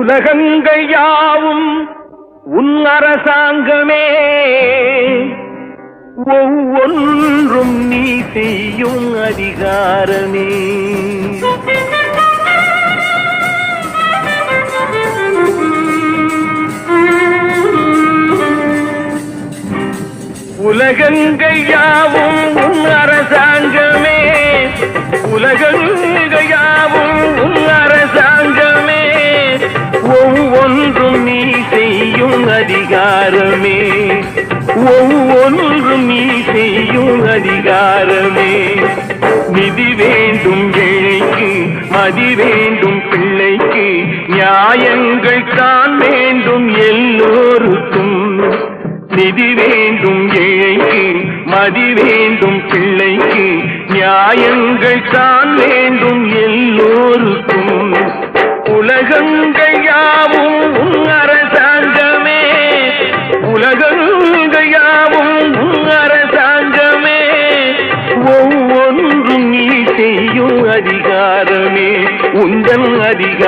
உலகங்கள் யாவும் உன் அரசாங்கமே. ஒவ்வொன்றும் நீ செய்யும் அதிகாரமே. உலகங்கள் யாவும் அரசாங்கமே. உலகங்கள் நிதி வேண்டும் ஏழைக்கு மதி வேண்டும் பிள்ளைக்கு நியாயங்கள் தான் வேண்டும் எல்லோருக்கும். நிதி வேண்டும் ஏழைக்கு மதி வேண்டும் பிள்ளைக்கு நியாயங்கள் தான் வேண்டும் எல்லோருக்கும். உலகங்கள் யாவும் அரசாங்கமே. உலகங்கள் யாவும் அரசாங்கமே. ஒவ்வொன்றும் செய்யும் அதிகாரமே உந்தன் அதிகாரம்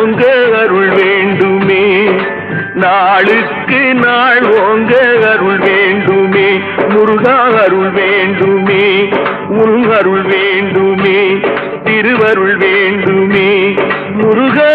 வேண்டுமே உன் அருள் வேண்டுமே திருவருள் வேண்டுமே முருகா